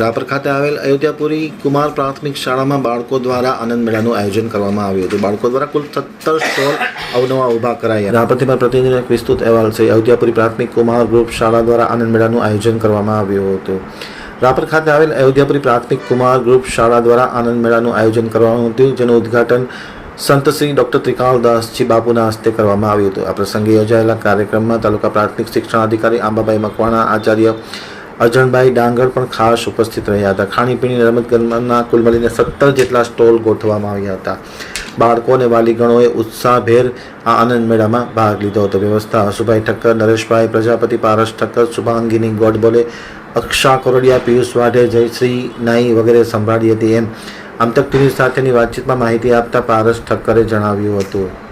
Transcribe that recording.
રાપર ખાતે આવેલ અયોધ્યાપુરી કુમાર પ્રાથમિક શાળામાં બાળકો દ્વારા આનંદ મેળાનું આયોજન કરવામાં આવ્યું હતું. બાળકો દ્વારા કુલ સત્તર સ્ટોલ અવનવા ઊભા કરાયા રાપરથી પ્રતિનિધિનો એક વિસ્તૃત અહેવાલ છે. અયોધ્યાપુરી પ્રાથમિક કુમાર ગ્રુપ શાળા દ્વારા આનંદ મેળાનું આયોજન કરવામાં આવ્યું હતું. રાપર ખાતે આવેલ અયોધ્યાપુરી પ્રાથમિક કુમાર ગ્રુપ શાળા દ્વારા આનંદ મેળાનું આયોજન કરવામાં હતું, જેનું ઉદ્ઘાટન સંત શ્રી ડૉક્ટર ત્રિકાળદાસજી બાપુના હસ્તે કરવામાં આવ્યું હતું. આ પ્રસંગે યોજાયેલા કાર્યક્રમમાં તાલુકા પ્રાથમિક શિક્ષણ અધિકારી આંબાભાઈ મકવાણા, આચાર્ય અજણભાઈ ડાંગર પણ ખાસ ઉપસ્થિત રહ્યા હતા. ખાણીપીણી રમતગમતના કુલ મળીને સત્તર જેટલા સ્ટોલ ગોઠવવામાં આવ્યા હતા. બાળકો અને વાલીગણોએ ઉત્સાહભેર આ આનંદ મેળામાં ભાગ લીધો હતો. વ્યવસ્થા હસુભાઈ ઠક્કર, નરેશભાઈ પ્રજાપતિ, પારસ ઠક્કર, શુભાંગીની ગોડબોલે, અક્ષા કોરડિયા, પિયુષ વાઢે, જયશ્રી નાઈ વગેરે સંભાળી હતી એમ આમતક ટીવી સાથેની વાતચીતમાં માહિતી આપતા પારસ ઠક્કરે જણાવ્યું હતું.